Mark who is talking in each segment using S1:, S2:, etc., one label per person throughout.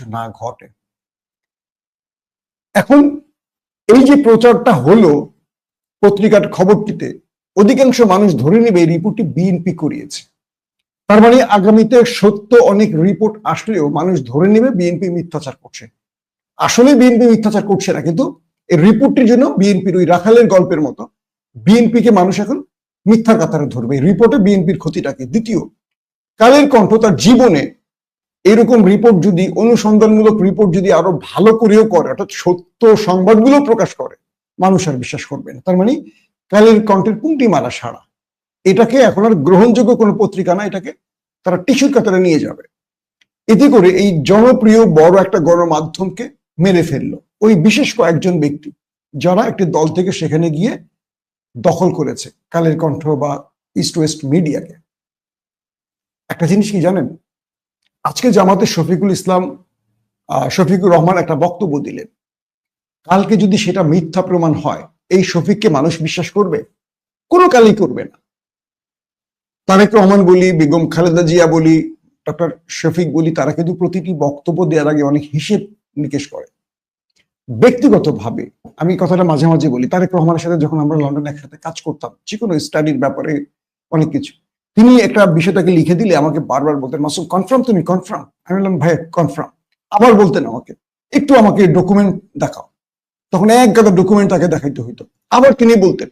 S1: কিছু না ঘটে। এখন এই যে প্রচারটা হলো পত্রিকার খবরটিতে, অধিকাংশ মানুষ ধরে নেবে রিপোর্টটি বিএনপি করিয়েছে। তার মানে আগামীতে সত্য অনেক রিপোর্ট আসলেও মানুষ ধরে নেবে বিএনপি মিথ্যাচার করছে। আসলে বিএনপি মিথ্যাচার করছে না, কিন্তু এই রিপোর্টটির জন্য বিএনপির ওই রাখালের গল্পের মতো বিএনপিকে মানুষ এখন মিথ্যার কাতারে ধরবে। রিপোর্টে বিএনপির ক্ষতিটাকে দ্বিতীয়, কালের কণ্ঠ তার জীবনে এরকম রিপোর্ট যদি, অনুসন্ধানমূলক রিপোর্ট যদি আরও ভালো করেও করে, অর্থাৎ সত্য সংবাদগুলো প্রকাশ করে, মানুষ আর বিশ্বাস করবে না। তার মানে কালের কণ্ঠের পুংটি মারা সারা? এটাকে এখন আর গ্রহণযোগ্য কোনো পত্রিকা না, এটাকে তারা টিস্যুর কাতারে নিয়ে যাবে। এতে করে এই জনপ্রিয় বড় একটা গণমাধ্যমকে মেরে ফেলল। ওই বিশেষ কয়েকজন ব্যক্তি, যারা একটি দল থেকে সেখানে গিয়ে দখল করেছে কালের কণ্ঠ বা ইস্ট ওয়েস্ট মিডিয়াকে একটা জিনিস কি জানেন? আজকে জামাতের শফিকুল ইসলাম শফিকুর রহমান একটা বক্তব্য দিলেন। কালকে যদি সেটা মিথ্যা প্রমাণ হয়, এই শফিককে মানুষ বিশ্বাস করবে? কোনো কালই করবে না। তারেক রহমান বলি, বেগম খালেদা জিয়া বলি, ডক্টর শফিক বলি, তারা কিন্তু প্রতিটি বক্তব্য দেওয়ার আগে অনেক হিসেব নিকেশ করে। ব্যক্তিগতভাবে আমি কথাটা মাঝে মাঝে বলি, তারেক রহমানের সাথে যখন আমরা লন্ডনে একসাথে কাজ করতাম যে কোনো স্টাডির ব্যাপারে অনেক কিছু। তিনি একটা বিষয়টাকে লিখে দিলে আমাকে বারবার বলতেন মাসুম কনফার্ম তুমি কনফার্ম আমি বললাম ভাই কনফার্ম আবার বলতেন আমাকে, একটু আমাকে ডকুমেন্ট দেখাও। তখন এক গাদা ডকুমেন্ট তাকে দেখাইতে হইতো। আবার তিনি বলতেন,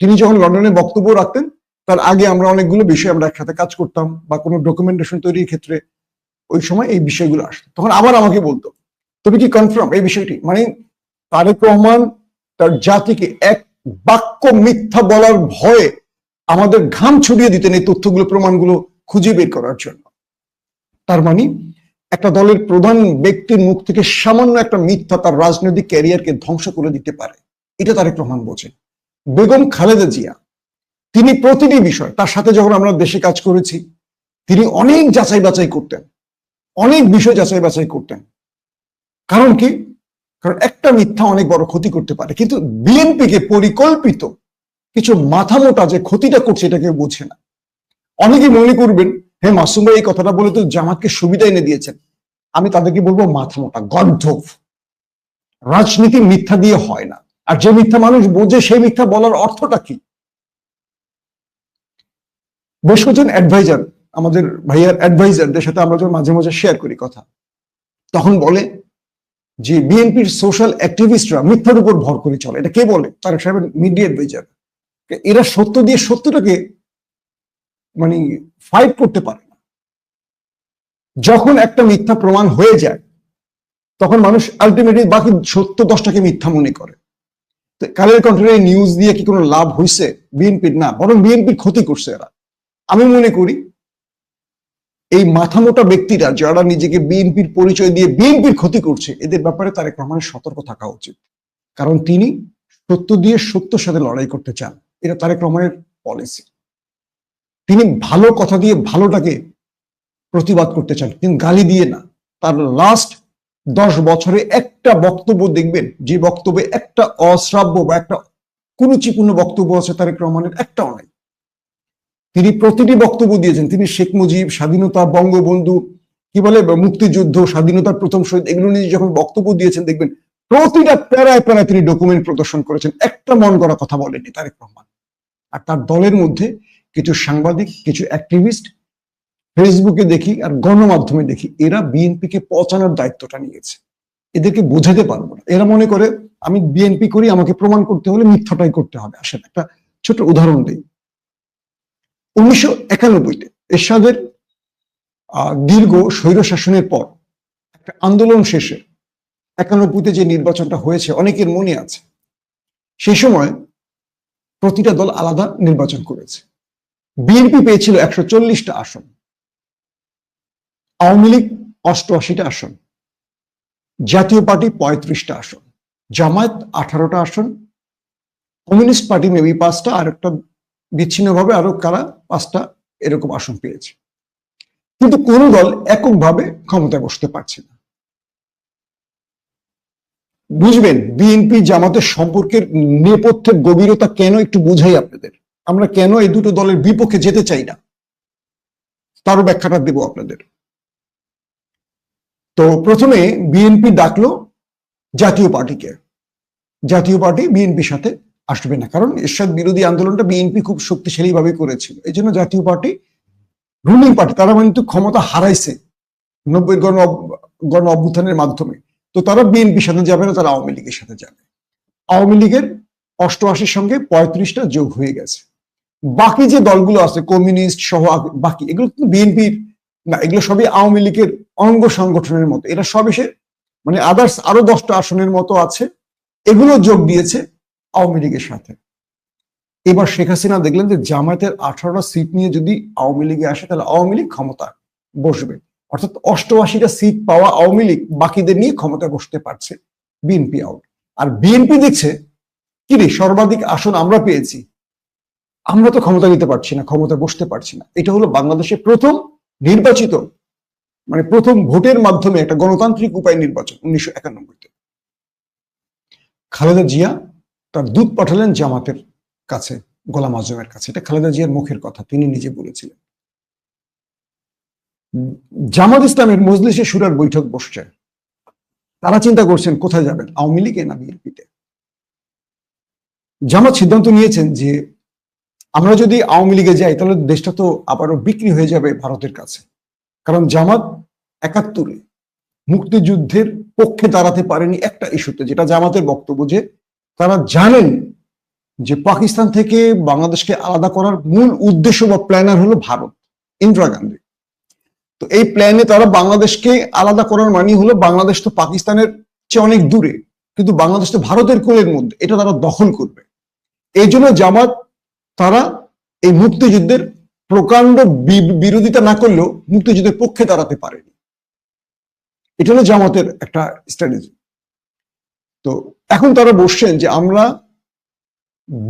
S1: তিনি যখন লন্ডনে বক্তব্য রাখতেন, তার আগে আমরা অনেকগুলো বিষয় আমরা একসাথে কাজ করতাম বা কোনো ডকুমেন্টেশন তৈরির ক্ষেত্রে ওই সময় এই বিষয়গুলো আসতো। তখন আবার আমাকে বলতো, তুমি কি কনফার্ম এই বিষয়টি? মানে তারেক রহমান তার জাতিকে এক বাক্য মিথ্যা বলার ভয়ে আমাদের ঘাম ছড়িয়ে দিতেন এই তথ্যগুলো, প্রমাণগুলো খুঁজে বের করার জন্য। তার মানে একটা দলের প্রধান ব্যক্তির মুখ থেকে সামান্য একটা মিথ্যা তার রাজনৈতিক ক্যারিয়ারকে ধ্বংস করে দিতে পারে। এটা তারেক রহমান বোঝেন। বেগম খালেদা জিয়া, তিনি প্রতিটি বিষয়, তার সাথে যখন আমরা দেশে কাজ করেছি, তিনি অনেক যাচাই বাছাই করতেন। অনেক বিষয় যাচাই বাছাই করতেন। কারণ কি? কারণ একটা মিথ্যা অনেক বড় ক্ষতি করতে পারে। কিন্তু বিএনপিকে পরিকল্পিত কিছু মাথা মোটা যে ক্ষতিটা করছে এটা কেউ বোঝে না। অনেকে মনে করবেন হ্যাঁ মাসুম ভাই, এই কথাটা বলে তো জামাতকে সুবিধা এনে দিয়েছেন। আমি তাদেরকে বলব মাথা মোটা, গর্ধব। রাজনীতি মিথ্যা দিয়ে হয় না। আর যে মিথ্যা মানুষ বোঝে, সেই মিথ্যা বলার অর্থটা কি? বেশ কজন অ্যাডভাইজার আমাদের ভাইয়ার অ্যাডভাইজারদের সাথে আমরা যখন মাঝে মাঝে শেয়ার করি কথা, তখন বলে যে বিএনপির সোশ্যাল অ্যাক্টিভিস্টরা মিথ্যার উপর ভর করে চলে। এটা কে বলে? তারেক সাহেবের মিডিয়া অ্যাডভাইজার এরা সত্য দিয়ে সত্যটাকে মানে ফাইট করতে পারে না। যখন একটা মিথ্যা প্রমাণ হয়ে যায়, তখন মানুষ আলটিমেটলি বাকি সত্য দশটাকে মিথ্যা মনে করে। কালের কন্ট্রোলের নিউজ দিয়ে কি কোনো লাভ হয়েছে বিএনপির না, বরং বিএনপির ক্ষতি করছে এরা। আমি মনে করি, এই মাথামোটা ব্যক্তিরা যারা নিজেকে বিএনপির পরিচয় দিয়ে বিএনপির ক্ষতি করছে, এদের ব্যাপারে তারেক রহমানের সতর্ক থাকা উচিত। কারণ তিনি সত্য দিয়ে সত্যর সাথে লড়াই করতে চান। এটা তারেক রহমানের পলিসি তিনি ভালো কথা দিয়ে ভালোটাকে প্রতিবাদ করতে চান, কিন্তু গালি দিয়ে না। তার লাস্ট দশ বছরে একটা বক্তব্য দেখবেন, যে বক্তব্যে একটা অশ্রাব্য বা একটা কুরুচিপূর্ণ বক্তব্য আছে তারেক রহমানের, একটাও নাই। তিনি প্রতিটি বক্তব্য দিয়েছেন, তিনি শেখ মুজিব, স্বাধীনতা, বঙ্গবন্ধু, কি বলে, মুক্তিযুদ্ধ, স্বাধীনতার প্রথম শহীদ, এগুলো নিয়ে যখন বক্তব্য দিয়েছেন, দেখবেন প্রতিটা প্যারায় প্যারায় তিনি ডকুমেন্ট প্রদর্শন করেছেন। একটা মন করা কথা বলেনি তারেক রহমান। আর তার দলের মধ্যে কিছু সাংবাদিক, কিছু অ্যাক্টিভিস্ট ফেসবুকে দেখি আর গণমাধ্যমে দেখি, এরা বিএনপিকে পচানোর দায়িত্বটা নিয়েছে। এদেরকে বোঝাতে পারব না। এরা মনে করে, আমি বিএনপি করি, আমাকে প্রমাণ করতে হলে মিথ্যাটাই করতে হবে। আসেন একটা ছোট উদাহরণ দিই। উনিশশো একানব্বইতে এরশাদের দীর্ঘ স্বৈর শাসনের পর একটা আন্দোলন শেষে একানব্বইতে যে নির্বাচনটা হয়েছে, অনেকের মনে আছে। সেই সময় প্রতিটা দল আলাদা নির্বাচন করেছে। বিএনপি পেয়েছিল একশো চল্লিশটা আসন। আওয়ামী লীগ অষ্টআশিটা আসন। জাতীয় পার্টি পঁয়ত্রিশটা আসন। জামায়াত আঠারোটা আসন। কমিউনিস্ট পার্টি মেবি পাঁচটা, আর একটা বিচ্ছিন্নভাবে আরও কারা পাঁচটা এরকম আসন পেয়েছে। কিন্তু কোন দল এককভাবে ক্ষমতায় বসতে পারছে না। বুঝবেন, বিএনপি জামাতের সম্পর্কের নেপথ্যের গভীরতা কেন একটু বুঝাই আপনাদের। আমরা কেন এই দুটো দলের বিপক্ষে যেতে চাই না? তারও ব্যাখ্যাটা দেব আপনাদের। তো প্রথমে বিএনপি ডাকলো জাতীয় পার্টিকে। জাতীয় পার্টি বিএনপির সাথে আসবে না, কারণ এরশাদ বিরোধী আন্দোলনটা বিএনপি খুব শক্তিশালী ভাবে করেছিল। এই জন্য জাতীয় পার্টি রুলিং পার্টি তারা কিন্তু ক্ষমতা হারাইছে নব্বই গণ গণ অভ্যুত্থানের মাধ্যমে। তো তারা বিএনপির সাথে যাবে না, তারা আওয়ামী লীগের সাথে যাবে। আওয়ামী লীগের অষ্টআশির সঙ্গে পঁয়ত্রিশটা যোগ হয়ে গেছে। বাকি যে দলগুলো আছে, কমিউনিস্ট সহ বাকি, এগুলো কিন্তু বিএনপির না, এগুলো সবই আওয়ামী লীগের অঙ্গ সংগঠনের মতো। এটা সব এসে মানে আদার্স আরও দশটা আসনের মতো আছে, এগুলো যোগ দিয়েছে আওয়ামী লীগের সাথে। এবার শেখ হাসিনা দেখলেন যে জামায়াতের আঠারোটা সিট নিয়ে যদি আওয়ামী লীগে আসে, তাহলে আওয়ামী লীগ ক্ষমতা বসবে। অর্থাৎ অষ্টআশিটা সিট পাওয়া আওয়ামী লীগ বাকিদের নিয়ে ক্ষমতা বসতে পারছে বিএনপি আউট আর বিএনপি দেখছে, কি রে, সর্বাধিক আসন আমরা পেয়েছি। আমরা তো ক্ষমতা নিতে পারছি না, ক্ষমতা বসতে পারছি না। এটা হলো বাংলাদেশে প্রথম নির্বাচিত মানে প্রথম ভোটের মাধ্যমে একটা গণতান্ত্রিক উপায় নির্বাচন উনিশশো একানব্বইতে। খালেদা জিয়া তার দূত পাঠালেন জামাতের কাছে, গোলাম আজমের কাছে। এটা খালেদা জিয়ার মুখের কথা, তিনি নিজে বলেছিলেন। জামাত ইসলামের মজলিসে সুরার বৈঠক বসছে। তারা চিন্তা করছেন, কোথায় যাবেন? আওয়ামী লীগে না বিএনপিতে? জামাত সিদ্ধান্ত নিয়েছেন যে আমরা যদি আওয়ামী লীগে যাই, তাহলে দেশটা তো আবারও বিক্রি হয়ে যাবে ভারতের কাছে। কারণ জামাত একাত্তরে মুক্তিযুদ্ধের পক্ষে দাঁড়াতে পারেনি একটা ইস্যুতে, যেটা জামাতের বক্তব্য যে তারা জানেন যে পাকিস্তান থেকে বাংলাদেশকে আলাদা করার মূল উদ্দেশ্য বা প্ল্যানার হলো ভারত, ইন্দিরা গান্ধী। তো এই প্ল্যানে তারা বাংলাদেশকে আলাদা করার মানে হলো বাংলাদেশ তো পাকিস্তানের চেয়ে অনেক দূরে, কিন্তু বাংলাদেশ তো ভারতের কোলের মধ্যে, এটা তারা দখল করবে। এই জন্য জামাত তারা এই মুক্তিযুদ্ধের প্রকাণ্ড বিরোধিতা না করলেও মুক্তিযুদ্ধের পক্ষে দাঁড়াতে পারেনি। এটা হলো জামাতের একটা স্ট্র্যাটেজি তো এখন তারা বসছেন যে আমরা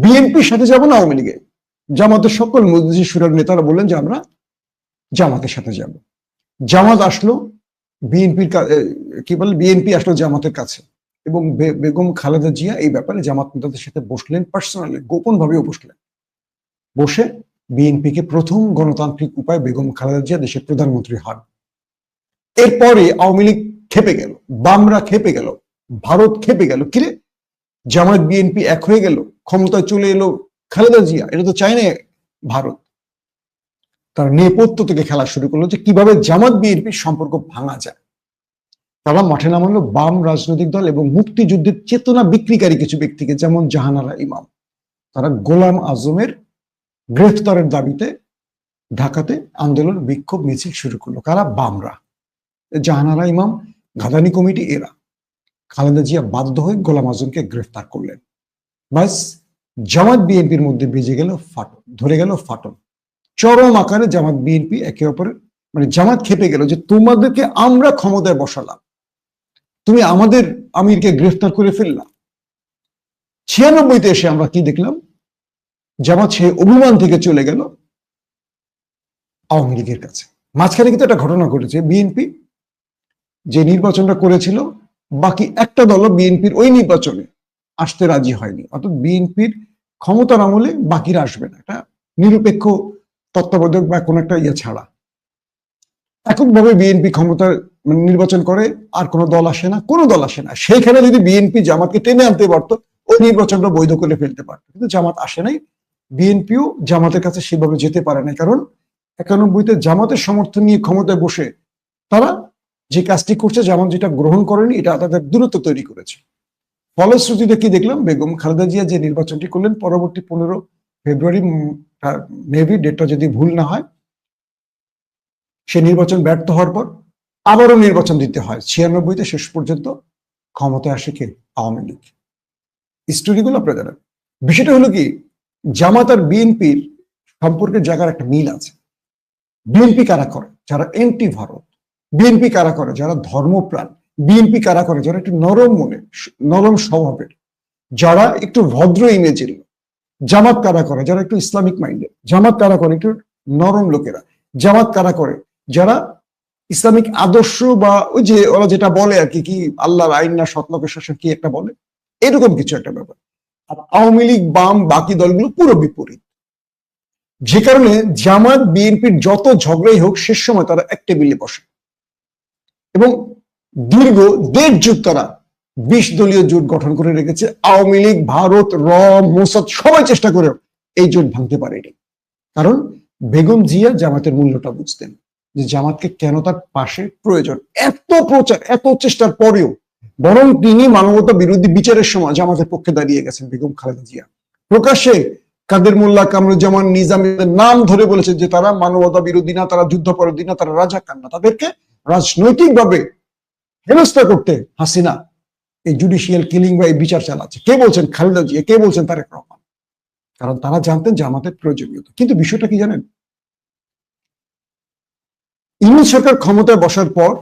S1: বিএনপির সাথে যাব না আওয়ামী লীগে জামাতের সকল মজলিস সুরার নেতারা বললেন যে আমরা জামাতের সাথে যাব। জামাত আসলো, বিএনপির কি বলে, বিএনপি আসলো জামাতের কাছে। এবং বেগম খালেদা জিয়া এই ব্যাপারে জামাত নেতাদের সাথে বসলেন পার্সোনালি গোপন ভাবেও বসলেন। বসে বিএনপিকে প্রথম গণতান্ত্রিক উপায় বেগম খালেদা জিয়া দেশের প্রধানমন্ত্রী হন। এরপরে আওয়ামী লীগ খেপে গেল, বামরা খেপে গেল, ভারত খেপে গেল। কিরে? জামাত বিএনপি এক হয়ে গেল, ক্ষমতায় চলে এলো খালেদা জিয়া, এটা তো চায় না ভারত। তার নেপথ্য থেকে খেলা শুরু করল যে কীভাবে জামাত বিএনপির সম্পর্ক ভাঙা যায়। তারা মাঠে নামালো বাম রাজনৈতিক দল এবং মুক্তিযুদ্ধের চেতনা বিক্রিকারী কিছু ব্যক্তিকে, যেমন জাহানারা ইমাম। তারা গোলাম আজমের গ্রেফতারের দাবিতে ঢাকাতে আন্দোলন, বিক্ষোভ, মিছিল শুরু করল। কারা? বামরা। জাহানারা ইমাম গাদানি কমিটি, এরা। খালেদা জিয়া বাধ্য হয়ে গোলাম আজমকে গ্রেফতার করলেন। বাস জামাত বিএনপির মধ্যে বেজে গেল ফাটল, ধরে গেল ফাটল। চরম আকারে জামাত বিএনপি একে অপরের মানে জামাত খেপে গেল যে তোমাদেরকে আমরা ক্ষমতায় বসালাম। তুমি আমাদের আমিরকে গ্রেফতার করে ফেললাম ছিয়ানব্বইতে এসে আমরা কি দেখলাম? জামাত সে অভিমান থেকে চলে গেল আওয়ামী লীগের কাছে। মাঝখানে কিন্তু একটা ঘটনা ঘটেছে, বিএনপি যে নির্বাচনটা করেছিল, বাকি একটা দলও বিএনপির ওই নির্বাচনে আসতে রাজি হয়নি। অর্থাৎ বিএনপির ক্ষমতার আমলে বাকিরা আসবে না। একটা নিরপেক্ষ তত্ত্বাবধায়ক বা কোনো একটা ইয়ে ছাড়া। এককভাবে বিএনপি ক্ষমতার নির্বাচন করে, আর কোনো দল আসে না, কোনো দল আসে না। সেইখানে যদি বিএনপি জামাতকে টেনে আনতে পারতো, ওই নির্বাচনটা বৈধ করে ফেলতে পারতো। কিন্তু জামাত আসে নাই, বিএনপিও জামাতের কাছে সেভাবে যেতে পারে না কারণ একানব্বইতে জামাতের সমর্থন নিয়ে ক্ষমতায় বসে তারা যে কাজটি করছে, জামাত যেটা গ্রহণ করেনি, এটা তাদের দূরত্ব তৈরি করেছে। ফলশ্রুতিতে কি দেখলাম? বেগম খালেদা জিয়া যে নির্বাচনটি করলেন, পরবর্তী পনেরো ফেব্রুয়ারি মেবি ডেটটা যদি ভুল না হয়, সে নির্বাচন ব্যর্থ হওয়ার পর আবারও নির্বাচন দিতে হয়। ছিয়ানব্বইতে শেষ পর্যন্ত ক্ষমতায় আসে কে? আওয়ামী লীগ। স্টোরিগুলো আপনারা জানেন। বিষয়টা হলো কি, জামাত আর বিএনপির সম্পর্কের জায়গার একটা মিল আছে। বিএনপি কারা করে? যারা এন্টি ভারত। বিএনপি কারা করে? যারা ধর্মপ্রাণ। বিএনপি কারা করে? যারা একটু নরম মনে, নরম স্বভাবের। যারা একটু ভদ্র ইমেজের। জামাত কারা করে? যারা একটু ইসলামিক মাইন্ডেড জামাত কারা করে? একটু নরম লোকেরা। জামাত কারা করে? যারা ইসলামিক আদর্শ বা ওই যে ওরা যেটা বলে আর কি কি আল্লাহর আইন না সৎলোকের শাসন কি একটা বলে? এরকম কিছু একটা ব্যাপার। আর আওয়ামী লীগ, বাম, বাকি দলগুলো পুরো বিপরীত। যে কারণে জামাত বিএনপির যত ঝগড়াই হোক, শেষ সময় তারা এক টেবিলে বসে। এবং দীর্ঘ দেড় যুগ তারা বিশ দলীয় জোট গঠন করে রেখেছে। আওয়ামী লীগ, ভারত র মোসাদ, সবাই চেষ্টা করেও এই জোট ভাঙতে পারেনি। কারণ বেগম জিয়া জামাতের মূল্যটা বুঝতেন যে জামাতকে কেন তার পাশে প্রয়োজন। এত প্রচার, এত চেষ্টার পরেও বরং তিনি মানবতা বিরোধী বিচারের সময় জামাতের পক্ষে দাঁড়িয়ে গেছেন বেগম খালেদা জিয়া। প্রকাশ্যে কাদের মোল্লা, কামরুজ্জামান নিজামের নাম ধরে বলেছে যে তারা মানবতা বিরোধী না, তারা যুদ্ধপরাধী না, তারা রাজাকার না। তাদেরকে রাজনৈতিকভাবে হেনস্থা করতে হাসিনা এই জুডিশিয়াল কিলিং বা এই বিচার চালাচ্ছে। কে বলছেন? খালেদা জিয়া। কে বলছেন? তারেক রহমান। কারণ তারা জানতেন যে আমাদের প্রয়োজনীয়তা। কিন্তু বিষয়টা কি জানেন? ইংরেজ সরকার ক্ষমতায় বসার পর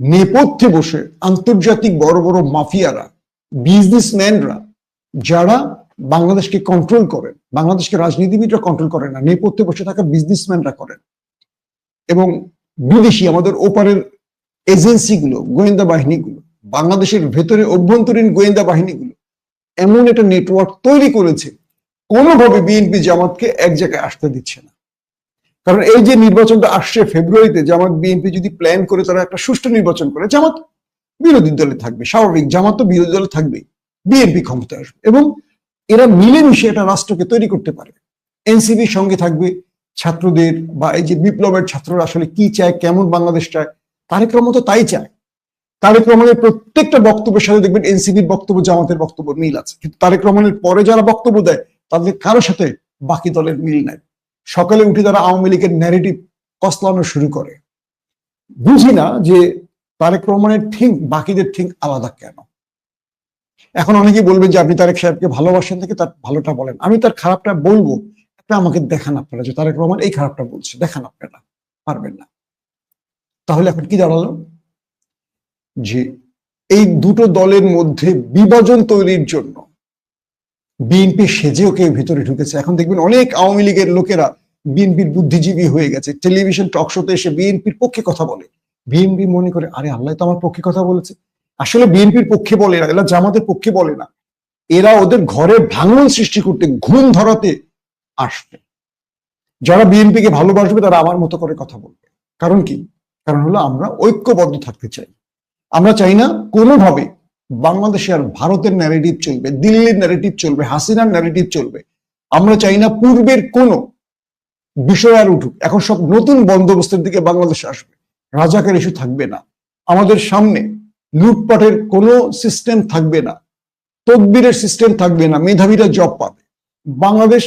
S1: নেপথ্যে বসে আন্তর্জাতিক বড় বড় মাফিয়ারা বিজনেসম্যানরা যারা বাংলাদেশকে কন্ট্রোল করেন, বাংলাদেশকে রাজনীতিবিদরা কন্ট্রোল করেন না, নেপথ্যে বসে থাকা বিজনেসম্যানরা করেন। এবং বিদেশি আমাদের ওপারের এজেন্সিগুলো গোয়েন্দা বাহিনীগুলো বাংলাদেশের ভেতরে অভ্যন্তরীণ গোয়েন্দা বাহিনীগুলো এমন একটা নেটওয়ার্ক তৈরি করেছে, কোনোভাবে বিএনপি জামাতকে এক জায়গায় আসতে দিচ্ছে না। কারণ এই যে নির্বাচনটা আসছে ফেব্রুয়ারিতে, জামাত বিএনপি যদি প্ল্যান করে তারা একটা সুষ্ঠু নির্বাচন করে, জামাত বিরোধী দলে থাকবে, স্বাভাবিক জামাত তো বিরোধী দলে থাকবে বিএনপি ক্ষমতায় আসবে এবং এরা মিলেমিশে একটা রাষ্ট্রকে তৈরি করতে পারে। এনসিপির সঙ্গে থাকবে ছাত্রদের বা এই যে বিপ্লবের ছাত্ররা আসলে কি চায়, কেমন বাংলাদেশ চায়, তারেক রহমান তো তাই চায়। তারেক রহমানের প্রত্যেকটা বক্তব্যের সাথে দেখবেন এনসিপির বক্তব্য, জামাতের বক্তব্য মিল আছে। কিন্তু তারেক রহমানের পরে যারা বক্তব্য দেয়, তাদের কারোর সাথে বাকি দলের মিল নাই। সকালে উঠে তারা আওয়ামী লীগের ন্যারেটিভ কসলানো শুরু করে। বুঝি না যে তারেক রহমানের থিঙ্ক বাকিদের থিঙ্ক আলাদা কেন? এখন অনেকেই বলবেন যে আপনি তারেক সাহেবকে ভালোবাসেন থেকে তার ভালোটা বলেন। আমি তার খারাপটা বলব একটা আমাকে দেখান আপনারা যে তারেক রহমান এই খারাপটা বলছে। দেখান আপনারা, পারবেন না। তাহলে এখন কি দাঁড়াল? যে এই দুটো দলের মধ্যে বিভাজন তৈরির জন্য বিএনপি সেজেও কেউ ভিতরে ঢুকেছে। এখন দেখবেন অনেক আওয়ামী লীগের লোকেরা বিএনপির বুদ্ধিজীবী হয়ে গেছে। টেলিভিশন টক শোতে এসে বিএনপির পক্ষে কথা বলে। বিএনপি মনে করে, আরে আল্লাহ তো আমার পক্ষে কথা বলেছে। আসলে বিএনপির পক্ষে বলে না, এরা জামাতের পক্ষে বলে না। এরা ওদের ঘরে ভাঙন সৃষ্টি করতে, ঘুম ধরাতে আসবে। যারা বিএনপিকে ভালোবাসবে, তারা আমার মতো করে কথা বলবে। কারণ কি? কারণ হলো আমরা ঐক্যবদ্ধ থাকতে চাই। আমরা চাই না কোনোভাবে বাংলাদেশে আর ভারতের ন্যারেটিভ চলবে, দিল্লির ন্যারেটিভ চলবে, হাসিনার ন্যারেটিভ চলবে। আমরা চাই না পূর্বের কোন বিষয় আর উঠুক, এখন সব নতুন বন্দোবস্তের দিকে বাংলাদেশ আসবে। রাজাকার ইস্যু থাকবে না। আমাদের সামনে লুটপাটের কোনো সিস্টেম থাকবে না। তদবিরের সিস্টেম থাকবে না। মেধাবীরা জব পাবে। বাংলাদেশ,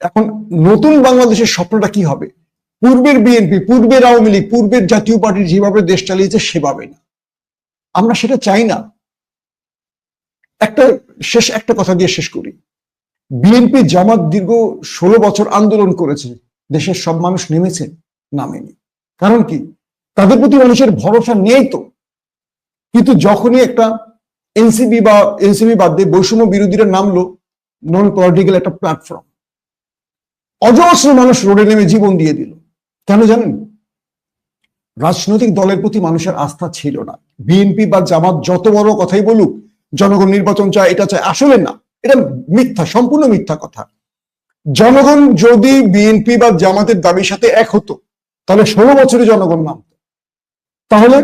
S1: এখন নতুন বাংলাদেশের স্বপ্নটা কি হবে? পূর্বের বিএনপি, পূর্বের আওয়ামী লীগ, পূর্বের জাতীয় পার্টি যেভাবে দেশ চালিয়েছে, সেভাবে না। আমরা সেটা চাই না। একটা শেষ, একটা কথা দিয়ে শেষ করি। বিএনপি জামাত দীর্ঘ ষোলো বছর আন্দোলন করেছে, দেশের সব মানুষ নেমেছে, নামেনি। কারণ কি? তাদের প্রতি মানুষের ভরসা নেই তো। কিন্তু যখনই একটা এনসিবি বা এনসিবি বাদ দিয়ে বৈষম্য বিরোধীরা নামলো নন পলিটিক্যাল একটা প্ল্যাটফর্ম অজস্র মানুষ রোডে নেমে জীবন দিয়ে দিল। কেন জানেন? রাজনৈতিক দলের প্রতি মানুষের আস্থা ছিল না। বিএনপি বা জামাত যত বড় কথাই বলুক, জনগণ নির্বাচন চায়, এটা চায়, আসলে না। এটা মিথ্যা, সম্পূর্ণ মিথ্যা কথা। জনগণ যদি বিএনপি বা জামাতের দাবির সাথে এক হতো, তাহলে ষোলো বছরে জনগণ নামত। তাহলে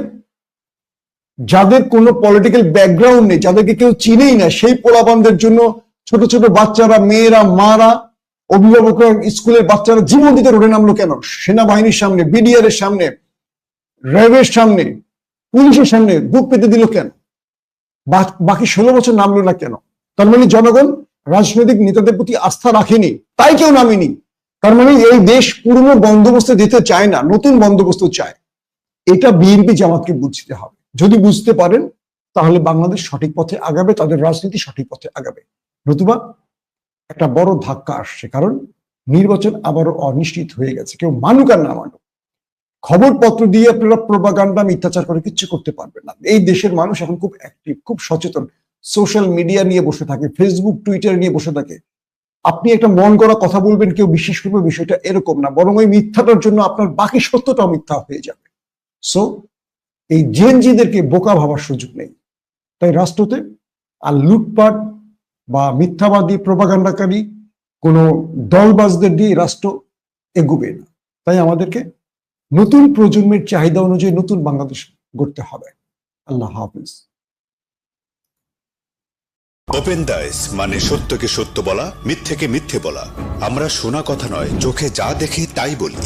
S1: যাদের কোনো পলিটিক্যাল ব্যাকগ্রাউন্ড নেই, যাদেরকে কেউ চিনেই না, সেই পোলাবানদের জন্য ছোট ছোট বাচ্চারা, মেয়েরা, মারা অভিভাবকরা স্কুলের বাচ্চারা জীবন দিতে রোডে নামলো কেন? সেনাবাহিনীর সামনে বিডিআর এর সামনে, র্যাবের সামনে, পুলিশের সামনে বুক পেতে দিল কেন? বাকি ষোলো বছর নামলো না কেন? তার মানে জনগণ রাজনৈতিক নেতাদের প্রতি আস্থা রাখেনি, তাই কেউ নামেনি। তার মানে এই দেশ পুরনো বন্দোবস্ত দিতে চায় না, নতুন বন্দোবস্ত চায়। এটা বিএনপি জামাতকে বুঝতে হবে। যদি বুঝতে পারেন, তাহলে বাংলাদেশ সঠিক পথে আগাবে, তাদের রাজনীতি সঠিক পথে আগাবে। নতুবা একটা বড় ধাক্কা আসছে, কারণ নির্বাচন আবারও অনিশ্চিত হয়ে গেছে। কেউ মানুক আর না মানুক। খবরপত্র দিয়ে আপনারা প্রবাগান্ডা মিথ্যাচার করে কিচ্ছু করতে পারবেন না। এই দেশের মানুষ এখন খুব অ্যাক্টিভ খুব সচেতন। সোশ্যাল মিডিয়া নিয়ে বসে থাকে ফেসবুক টুইটার নিয়ে বসে থাকে। আপনি একটা মন করা কথা বলবেন, কেউ বিশ্বাস করবে বিষয়টা এরকম না। বরং ওই মিথ্যাটার জন্য আপনার বাকি সত্যটা মিথ্যা হয়ে যাবে। সো এই জেনজিদেরকে বোকা ভাবার সুযোগ নেই। তাই রাষ্ট্রতে আর লুটপাট বা মিথ্যাবাদী প্রভাকাণ্ডাকারী কোনো দলবাজদের দিয়ে রাষ্ট্র এগুবে না। তাই আমাদেরকে নতুন প্রজন্মের চাহিদা অনুযায়ী নতুন বাংলাদেশ গড়তে হবে। আল্লাহ হাফিজ।
S2: ওপেন দাইস মানে সত্যকে সত্য বলা, মিথ্যেকে মিথ্যে বলা। আমরা শোনা কথা নয়, চোখে যা দেখি তাই বলি।